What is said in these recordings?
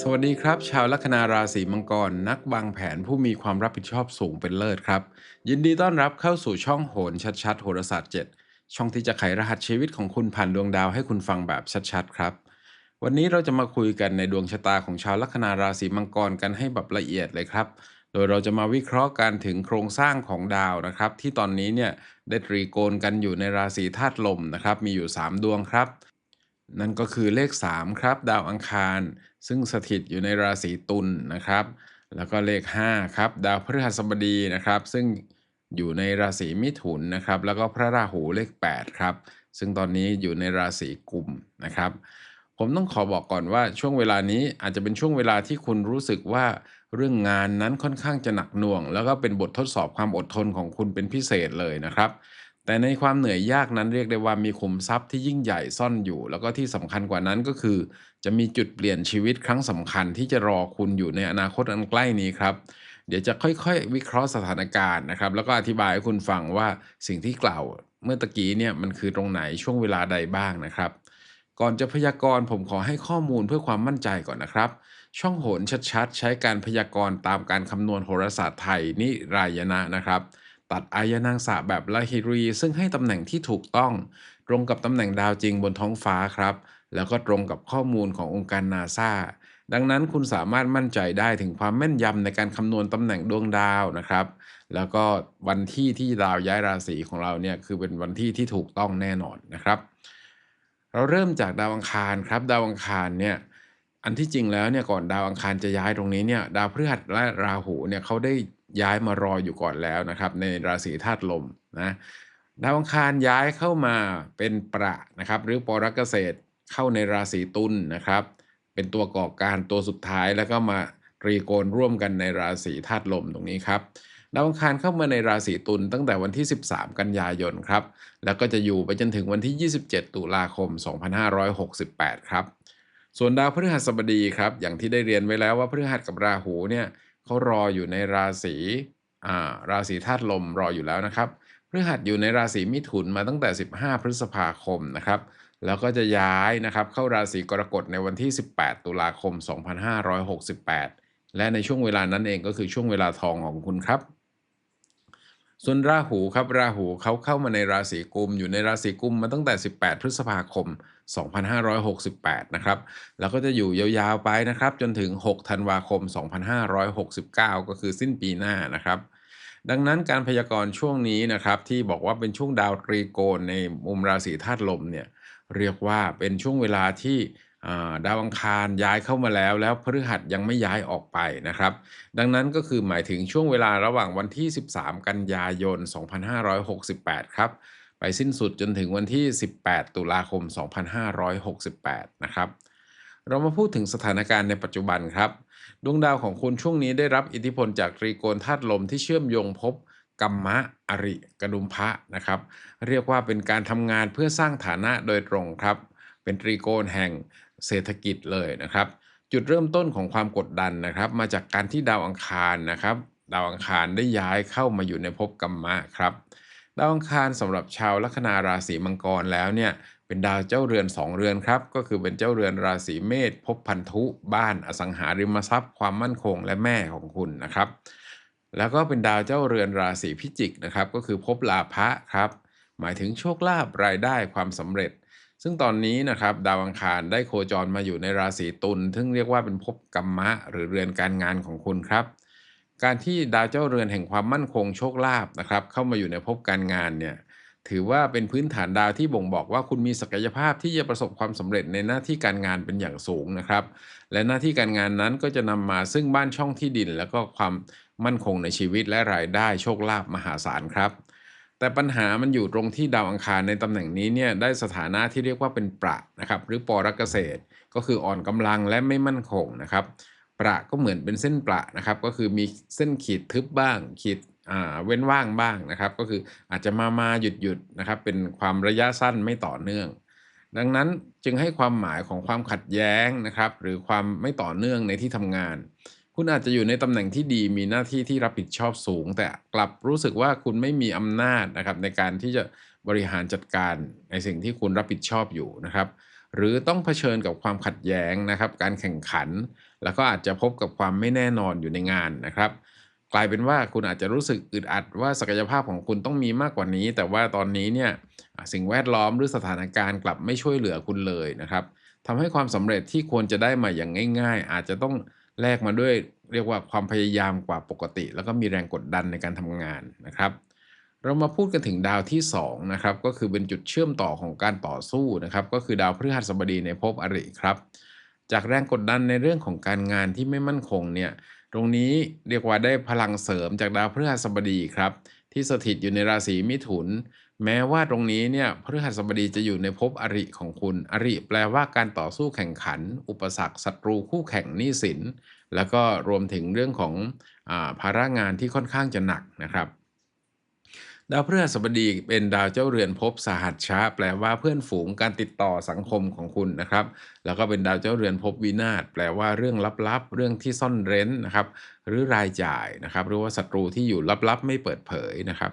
สวัสดีครับ ชาวลัคนาราศีมังกร นักวางแผนผู้มีความรับผิดชอบสูงเป็นเลิศครับ ยินดีต้อนรับเข้าสู่ช่องโหนชัดๆโหราศาสตร์ 7 ช่องที่จะไขรหัสชีวิตของคุณผ่านดวงดาวให้คุณฟังแบบชัดๆครับ วันนี้เราจะมาคุยกันในดวงชะตาของชาวลัคนาราศีมังกรกันให้แบบละเอียดเลยครับ โดยเราจะมาวิเคราะห์กันถึงโครงสร้างของดาวนะครับ ที่ตอนนี้เนี่ยได้ตรีโกณกันอยู่ในราศีธาตุลมนะครับมีอยู่ 3 ดวงครับ นั่นก็คือเลข 3 ครับ ดาวอังคาร ซึ่งสถิตอยู่ในราศีตุลนะครับ แล้วก็เลข 5 ครับ ดาวพฤหัสบดีนะครับ ซึ่งอยู่ในราศีมิถุนนะครับ แล้วก็พระราหูเลข 8 ครับ ซึ่งตอนนี้อยู่ในราศีกุมนะครับ ผมต้องขอบอกก่อนว่าช่วงเวลานี้อาจจะเป็นช่วงเวลาที่คุณรู้สึกว่าเรื่องงานนั้นค่อนข้างจะหนักหน่วง แล้วก็เป็นบททดสอบความอดทนของคุณเป็นพิเศษเลยนะครับ แต่ในความเหนื่อยยากนั้นเรียกได้ว่ามีขุมทรัพย์ที่ยิ่งใหญ่ซ่อนอยู่ แล้วก็ที่สำคัญกว่านั้นก็คือ จะมีจุดเปลี่ยนชีวิตครั้งสำคัญที่จะรอคุณอยู่ในอนาคตอันใกล้นี้ครับ เดี๋ยวจะค่อยๆ วิเคราะห์สถานการณ์นะครับ แล้วก็อธิบายให้คุณฟังว่าสิ่งที่กล่าวเมื่อตะกี้เนี่ยมันคือตรงไหนช่วงเวลาใดบ้างนะครับ ก่อนจะพยากรณ์ผมขอให้ข้อมูลเพื่อความมั่นใจก่อนนะครับ ช่องโหนชัดๆ ใช้การพยากรณ์ตามการคำนวณโหราศาสตร์ไทยนิรายณะนะครับ ตัดอายนางสะแบบลาฮิรี ซึ่งให้ตำแหน่งที่ถูกต้อง ตรงกับตำแหน่งดาวจริงบนท้องฟ้าครับ แล้วก็ตรงกับข้อมูลขององค์การนาซาดังนั้นคุณสามารถมั่นใจได้ถึงความแม่นยำในการคำนวณตำแหน่งดวงดาวนะครับ แล้วก็วันที่ที่ดาวย้ายราศีของเราเนี่ยคือเป็นวันที่ที่ถูกต้องแน่นอนนะครับ เราเริ่มจากดาวอังคารครับ ดาวอังคารเนี่ยอันที่จริงแล้วเนี่ยก่อนดาวอังคารจะย้ายตรงนี้เนี่ยดาวพฤหัสและราหูเนี่ยเขาได้ ย้ายมารออยู่ก่อนแล้วนะครับ ในราศีธาตุลมนะดาวอังคารย้ายเข้ามาเป็นประนะครับ หรือปรกเกษตรเข้าในราศีตุลนะครับ เป็นตัวก่อการตัวสุดท้ายแล้วก็มารีโกณร่วมกันในราศีธาตุลมตรงนี้ครับดาวอังคารเข้ามาในราศีตุลตั้งแต่วันที่ 13 กันยายนครับ แล้วก็จะอยู่ไปจนถึงวันที่ 27 ตุลาคม 2568 ครับ ส่วนดาวพฤหัสบดีครับ อย่างที่ได้เรียนไว้แล้วว่าพฤหัสกับราหูเนี่ย เขารออยู่ในราศีอ่าราศีธาตุลมรออยู่แล้วนะครับพฤหัสอยู่ในราศีมิถุนมาตั้งแต่ 15 พฤษภาคมนะครับ แล้วก็จะย้ายนะครับเข้าราศีกรกฎในวันที่ 18 ตุลาคม 2568 และในช่วงเวลานั้นเองก็คือช่วงเวลาทองของคุณครับ ส่วนราหูครับราหูเขาเข้ามาในราศีกุมอยู่ในราศีกุมมาตั้งแต่ 18 พฤษภาคม 2568 นะครับ แล้วก็จะอยู่ยาวๆไปนะครับ จนถึง 6 ธันวาคม 2569 ก็คือสิ้นปีหน้านะครับ ดังนั้นการพยากรณ์ช่วงนี้นะครับ ที่บอกว่าเป็นช่วงดาวตรีโกณในมุมราศีธาตุลมเนี่ยเรียกว่าเป็นช่วงเวลาที่ดาวอังคารย้ายเข้ามาแล้ว แล้วพฤหัสยังไม่ย้ายออกไปนะครับ ดังนั้นก็คือหมายถึงช่วงเวลาระหว่างวันที่ 13 กันยายน 2568 ครับ ไปสิ้นสุดจนถึงวันที่ 18 ตุลาคม 2568 นะครับ เรามาพูดถึงสถานการณ์ในปัจจุบันครับ ดวงดาวของคุณช่วงนี้ได้รับอิทธิพลจากตรีโกณธาตุลมที่เชื่อมโยงพบกัมมะอริกระดุมพระนะครับ เรียกว่าเป็นการทำงานเพื่อสร้างฐานะโดยตรงครับ เป็นตรีโกณแห่งเศรษฐกิจเลยนะครับ จุดเริ่มต้นของความกดดันนะครับ มาจากการที่ดาวอังคารนะครับ ดาวอังคารได้ย้ายเข้ามาอยู่ในภพกัมมะครับ ดาวอังคารสำหรับชาวลัคนาราศีมังกรแล้วเนี่ยเป็นดาวเจ้าเรือน 2 เรือนครับ ก็คือเป็นเจ้าเรือนราศีเมษภพพันธุบ้านอสังหาริมทรัพย์ ความมั่นคงและแม่ของคุณนะครับ แล้วก็เป็นดาวเจ้าเรือนราศีพิจิกนะครับ ก็คือภพลาภะครับ หมายถึงโชคลาภรายได้ความสำเร็จ ซึ่งตอนนี้นะครับดาวอังคารได้โคจรมาอยู่ในราศีตุลซึ่งเรียกว่าเป็นภพกัมมะ หรือเรือนการงานของคุณครับ การที่ดาวเจ้าเรือนแห่งความมั่นคงโชคลาภนะครับเข้ามาอยู่ในภพการงานเนี่ยถือว่าเป็นพื้นฐานดาวที่บ่งบอกว่าคุณมีศักยภาพที่จะประสบความสำเร็จในหน้าที่การงานเป็นอย่างสูงนะครับ และหน้าที่การงานนั้นก็จะนำมาซึ่งบ้านช่องที่ดิน แล้วก็ความมั่นคงในชีวิตและรายได้โชคลาภมหาศาลครับ แต่ปัญหามันอยู่ตรงที่ดาวอังคารในตำแหน่งนี้เนี่ยได้สถานะที่เรียกว่าเป็นประนะครับหรือปรกเกษตร ก็คืออ่อนกำลังและไม่มั่นคงนะครับ ประก็เหมือนเป็นเส้นประนะครับ ก็คือมีเส้นขีดทึบบ้าง ขีดเว้นว่างบ้างนะครับ ก็คืออาจจะมามาหยุดหยุดนะครับ เป็นความระยะสั้นไม่ต่อเนื่อง ดังนั้นจึงให้ความหมายของความขัดแย้งนะครับ หรือความไม่ต่อเนื่องในที่ทำงาน คุณอาจจะอยู่ในตำแหน่งที่ดีมีหน้าที่ที่รับผิดชอบสูง แต่กลับรู้สึกว่าคุณไม่มีอำนาจนะครับ ในการที่จะบริหารจัดการในสิ่งที่คุณรับผิดชอบอยู่นะครับ หรือต้องเผชิญกับความขัดแย้งนะครับ การแข่งขัน แล้วก็อาจจะพบกับความไม่แน่นอนอยู่ในงานนะครับ กลายเป็นว่าคุณอาจจะรู้สึกอึดอัดว่าศักยภาพของคุณต้องมีมากกว่านี้ แต่ว่าตอนนี้เนี่ยสิ่งแวดล้อมหรือสถานการณ์กลับไม่ช่วยเหลือคุณเลยนะครับทำให้ความสำเร็จที่ควรจะได้มาอย่างง่าย ๆ อาจจะต้องแลกมาด้วยเรียกว่าความพยายามกว่าปกติ แล้วก็มีแรงกดดันในการทำงานนะครับ เรามาพูดกันถึงดาวที่2นะครับก็คือเป็นจุดเชื่อมต่อของการต่อสู้นะครับ ก็คือดาวพฤหัสบดีในภพอริครับ จากแรงกดดันในเรื่องของการงานที่ไม่มั่นคงเนี่ยตรงนี้เรียกว่าได้พลังเสริมจากดาวพฤหัสบดีครับที่สถิตอยู่ในราศีมิถุน แม้ว่าตรงนี้เนี่ยพฤหัสบดีจะอยู่ในภพอริของคุณ อริแปลว่าการต่อสู้แข่งขัน อุปสรรคศัตรูคู่แข่งหนี้สิน แล้วก็รวมถึงเรื่องของอาภาระงานที่ค่อนข้างจะหนักนะครับ ดาวพฤหัสบดีเป็นดาวเจ้าเรือนภพสหัชชะแปลว่าเพื่อนฝูงการติดต่อสังคมของคุณนะครับ แล้วก็เป็นดาวเจ้าเรือนภพวินาศแปลว่าเรื่องลับๆ เรื่องที่ซ่อนเร้นนะครับ หรือรายจ่ายนะครับ หรือว่าศัตรูที่อยู่ลับๆ ไม่เปิดเผยนะครับ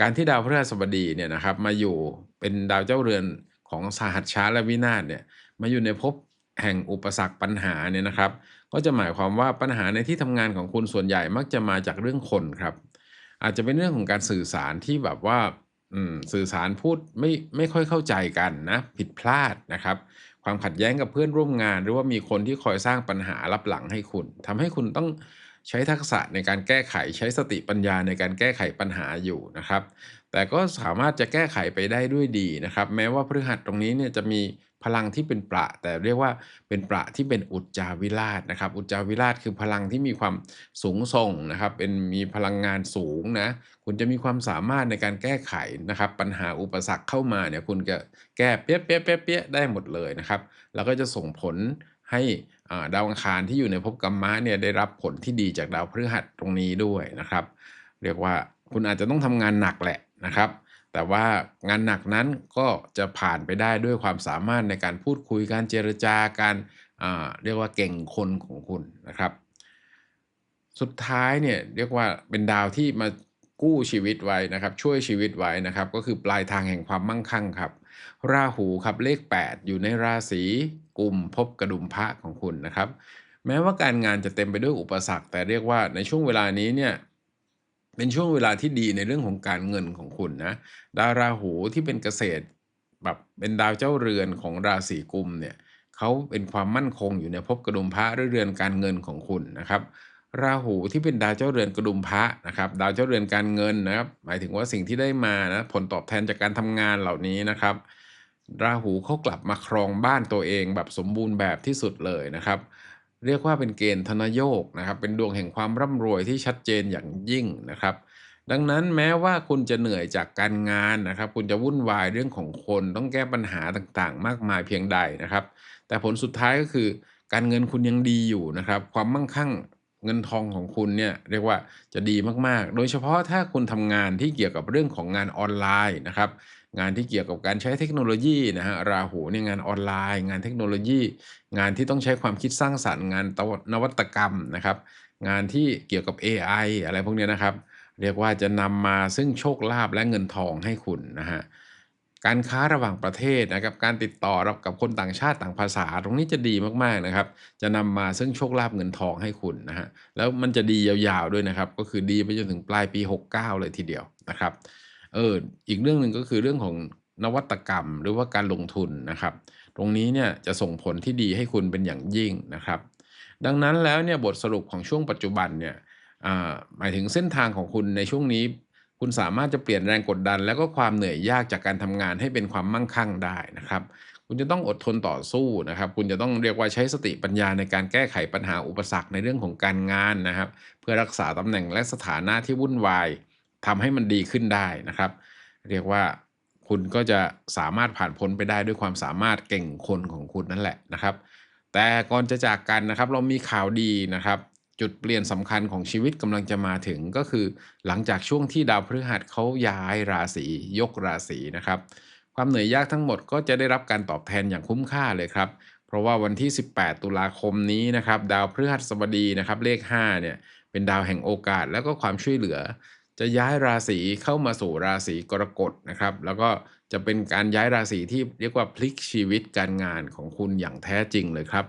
การที่ดาวพฤหัสบดีเนี่ยนะครับมาอยู่เป็นดาวเจ้าเรือนของสหัชชะและวินาศเนี่ยมาอยู่ในภพแห่งอุปสรรคปัญหาเนี่ยนะครับ ก็จะหมายความว่าปัญหาในที่ทำงานของคุณส่วนใหญ่มักจะมาจากเรื่องคนครับ อาจจะเป็นเรื่องของการสื่อสารที่แบบว่าสื่อสารพูดไม่ไม่ค่อยเข้าใจกันนะผิดพลาดนะครับ ความขัดแย้งกับเพื่อนร่วมงาน หรือว่ามีคนที่คอยสร้างปัญหารับหลังให้คุณทำให้คุณต้องใช้ทักษะในการแก้ไขใช้สติปัญญาในการแก้ไขปัญหาอยู่นะครับ แต่ก็สามารถจะแก้ไขไปได้ด้วยดีนะครับ แม้ว่าพฤหัสตรงนี้เนี่ยจะมี พลังที่เป็นประแต่เรียกว่าเป็นประที่เป็นอุจจาวิราชนะครับ อุจจาวิราชคือพลังที่มีความสูงส่งนะครับ เป็นมีพลังงานสูงนะคุณจะมีความสามารถในการแก้ไขนะครับ ปัญหาอุปสรรคเข้ามาเนี่ยคุณจะแก้เปี้ยเปี้ยเปี้ยเปี้ยได้หมดเลยนะครับ แล้วก็จะส่งผลให้ดาวอังคารที่อยู่ในภพกัมมะเนี่ยได้รับผลที่ดีจากดาวพฤหัสตรงนี้ด้วยนะครับ เรียกว่าคุณอาจจะต้องทำงานหนักแหละนะครับ แต่ว่างานหนักนั้นก็จะผ่านไปได้ด้วยความสามารถในการพูดคุยการเจรจาการเรียกว่าเก่งคนของคุณนะครับ สุดท้ายเนี่ยเรียกว่าเป็นดาวที่มากู้ชีวิตไว้นะครับ ช่วยชีวิตไว้นะครับ ก็คือปลายทางแห่งความมั่งคั่งครับ ราหูครับเลข 8 อยู่ในราศีกุมภพกระดุมพระของคุณนะครับ แม้ว่าการงานจะเต็มไปด้วยอุปสรรค แต่เรียกว่าในช่วงเวลานี้เนี่ย เป็นช่วงเวลาที่ดีในเรื่องของการเงินของคุณนะดาวราหูที่เป็นเกษตรแบบเป็นดาวเจ้าเรือนของราศีกุมเนี่ยเขาเป็นความมั่นคงอยู่ในภพกระดุมพระหรือเรือนการเงินของคุณนะครับ ราหูที่เป็นดาวเจ้าเรือนกระดุมพระนะครับ ดาวเจ้าเรือนการเงินนะครับ หมายถึงว่าสิ่งที่ได้มานะผลตอบแทนจากการทำงานเหล่านี้นะครับ ราหูเขากลับมาครองบ้านตัวเองแบบสมบูรณ์แบบที่สุดเลยนะครับ เรียกว่าเป็นเกณฑ์ธนโยกนะครับเป็นดวงแห่งความร่ำรวยที่ชัดเจนอย่างยิ่งนะครับ ดังนั้นแม้ว่าคุณจะเหนื่อยจากการงานนะครับ คุณจะวุ่นวายเรื่องของคนต้องแก้ปัญหาต่างๆ มากมายเพียงใดนะครับ แต่ผลสุดท้ายก็คือ การเงินคุณยังดีอยู่นะครับ ความมั่งคั่ง เงินทองของคุณเนี่ยเรียกว่าจะดีมากๆ โดยเฉพาะถ้าคุณทำงานที่เกี่ยวกับเรื่องของงานออนไลน์นะครับ งานที่เกี่ยวกับการใช้เทคโนโลยีนะฮะราหูเนี่ยงานออนไลน์ งานเทคโนโลยี งานที่ต้องใช้ความคิดสร้างสรรค์งานนวัตกรรมนะครับ งานที่เกี่ยวกับ AI อะไรพวกนี้นะครับ เรียกว่าจะนำมาซึ่งโชคลาภและเงินทองให้คุณนะฮะ การค้าระหว่างประเทศนะครับการติดต่อกับคนต่างชาติต่างภาษา ตรงนี้จะดีมากๆนะครับ จะนำมาซึ่งโชคลาภเงินทองให้คุณนะฮะแล้วมันจะดียาวๆด้วยนะครับ ก็คือดีไปจนถึงปลายปี 69 เลยทีเดียวนะครับเอออีกเรื่องหนึ่งก็คือเรื่องของนวัตกรรมหรือว่าการลงทุนนะครับ ตรงนี้เนี่ยจะส่งผลที่ดีให้คุณเป็นอย่างยิ่งนะครับ ดังนั้นแล้วเนี่ยบทสรุปของช่วงปัจจุบันเนี่ยอ่าหมายถึงเส้นทางของคุณในช่วงนี้ คุณสามารถจะเปลี่ยนแรงกดดัน แล้วก็ความเหนื่อยยากจากการทำงานให้เป็นความมั่งคั่งได้นะครับ คุณจะต้องอดทนต่อสู้นะครับ คุณจะต้องเรียกว่าใช้สติปัญญาในการแก้ไขปัญหาอุปสรรคในเรื่องของการงานนะครับ เพื่อรักษาตำแหน่งและสถานะที่วุ่นวายทำให้มันดีขึ้นได้นะครับ เรียกว่าคุณก็จะสามารถผ่านพ้นไปได้ด้วยความสามารถเก่งคนของคุณนั่นแหละนะครับ แต่ก่อนจะจากกันนะครับ เรามีข่าวดีนะครับ จุดเปลี่ยนสำคัญของชีวิตกำลังจะมาถึงก็คือ หลังจากช่วงที่ดาวพฤหัสเขาย้ายราศียกราศีนะครับ ความเหนื่อยยากทั้งหมดก็จะได้รับการตอบแทนอย่างคุ้มค่าเลยครับ เพราะว่าวันที่ 18 ตุลาคมนี้นะครับ ดาวพฤหัสบดีนะครับเลข5เนี่ยเป็นดาวแห่งโอกาสแล้วก็ความช่วยเหลือ จะย้ายราศีเข้ามาสู่ราศีกรกฎนะครับ แล้วก็จะเป็นการย้ายราศีที่เรียกว่าพลิกชีวิตการงานของคุณอย่างแท้จริงเลยครับ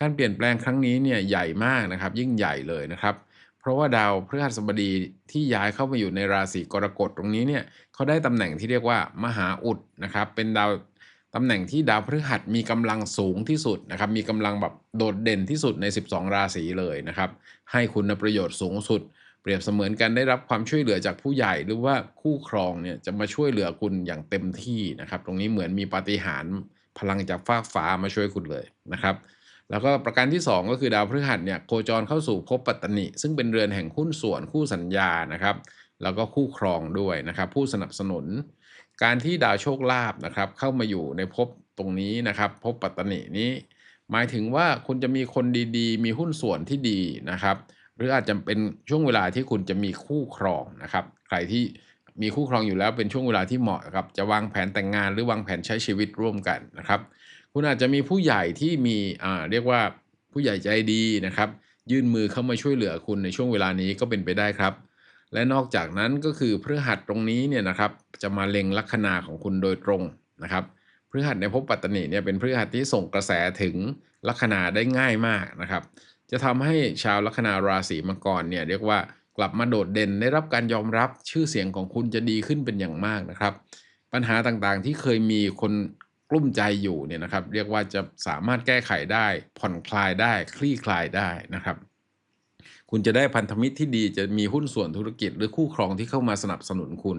การเปลี่ยนแปลงครั้งนี้เนี่ยใหญ่มากนะครับยิ่งใหญ่เลยนะครับ เพราะว่าดาวพฤหัสบดีที่ย้ายเข้ามาอยู่ในราศีกรกฎตรงนี้เนี่ยเขาได้ตำแหน่งที่เรียกว่ามหาอุดนะครับเป็นดาวตำแหน่งที่ดาวพฤหัสมีกำลังสูงที่สุดนะครับมีกำลังแบบโดดเด่นที่สุดใน 12 ราศีเลยนะครับให้คุณประโยชน์สูงสุด เปรียบเสมือนกันได้รับความช่วยเหลือจากผู้ใหญ่หรือว่าคู่ครองเนี่ยจะมาช่วยเหลือคุณอย่างเต็มที่นะครับ ตรงนี้เหมือนมีปาฏิหาริย์พลังจากฟากฟ้ามาช่วยคุณเลยนะครับ แล้วก็ประการที่ 2 ก็คือดาวพฤหัสเนี่ยโคจรเข้าสู่ภพปัตตนิซึ่งเป็นเรือนแห่งหุ้นส่วนคู่สัญญานะครับ แล้วก็คู่ครองด้วยนะครับ ผู้สนับสนุน การที่ดาวโชคลาภนะครับ เข้ามาอยู่ในภพตรงนี้นะครับภพปัตตนินี้ หมายถึงว่าคุณจะมีคนดีๆ มีหุ้นส่วนที่ดีนะครับ หรืออาจจะเป็นช่วงเวลาที่คุณจะมีคู่ครองนะครับ ใครที่มีคู่ครองอยู่แล้วเป็นช่วงเวลาที่เหมาะครับจะวางแผนแต่งงานหรือวางแผนใช้ชีวิตร่วมกันนะครับ คุณอาจจะมีผู้ใหญ่ที่มีอ่าเรียกว่าผู้ใหญ่ใจดีนะครับ ยื่นมือเข้ามาช่วยเหลือคุณในช่วงเวลานี้ก็เป็นไปได้ครับ และนอกจากนั้นก็คือพฤหัสตรงนี้เนี่ยนะครับ จะมาเล็งลัคนาของคุณโดยตรงนะครับพฤหัสในภพปัตตนิเนี่ยเป็นพฤหัสที่ส่งกระแสถึงลัคนาได้ง่ายมากนะครับ จะทำให้ชาวลัคนาราศีมังกรเนี่ยเรียกว่ากลับมาโดดเด่นได้รับการยอมรับชื่อเสียงของคุณจะดีขึ้นเป็นอย่างมากนะครับ ปัญหาต่างๆที่เคยมีคน กลุ้มใจอยู่เนี่ยนะครับ เรียกว่าจะสามารถแก้ไขได้ ผ่อนคลายได้คลี่คลายได้นะครับ คุณจะได้พันธมิตรที่ดีจะมีหุ้นส่วนธุรกิจ หรือคู่ครองที่เข้ามาสนับสนุนคุณ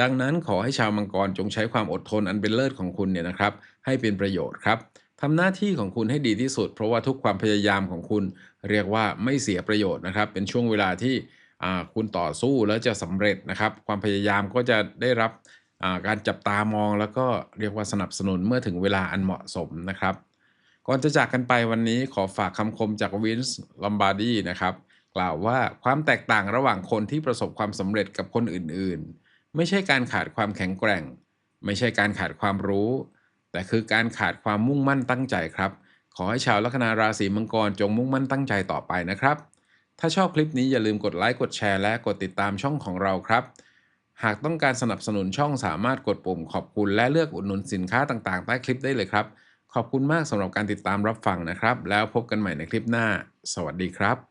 ดังนั้นขอให้ชาวมังกรจงใช้ความอดทนอันเป็นเลิศของคุณเนี่ยนะครับ ให้เป็นประโยชน์ครับทำหน้าที่ของคุณให้ดีที่สุด เพราะว่าทุกความพยายามของคุณ เรียกว่าไม่เสียประโยชน์นะครับ เป็นช่วงเวลาที่คุณต่อสู้แล้วจะสำเร็จนะครับ ความพยายามก็จะได้รับ การจับตามองแล้วก็เรียกว่าสนับสนุนเมื่อถึงเวลาอันเหมาะสมนะครับ ก่อนจะจากกันไปวันนี้ขอฝากคำคมจากวินส์ลอมบาร์ดีนะครับ กล่าวว่าความแตกต่างระหว่างคนที่ประสบความสำเร็จกับคนอื่นๆ ไม่ใช่การขาดความแข็งแกร่ง ไม่ใช่การขาดความรู้ แต่คือการขาดความมุ่งมั่นตั้งใจครับ ขอให้ชาวลัคนาราศีมังกรจงมุ่งมั่นตั้งใจต่อไปนะครับ ถ้าชอบคลิปนี้อย่าลืมกดไลค์กดแชร์และกดติดตามช่องของเราครับ หากต้องการสนับสนุนช่องสามารถกดปุ่มขอบคุณและเลือกอุดหนุนสินค้าต่างๆ ใต้คลิปได้เลยครับ ขอบคุณมากสำหรับการติดตามรับฟังนะครับ แล้วพบกันใหม่ในคลิปหน้า สวัสดีครับ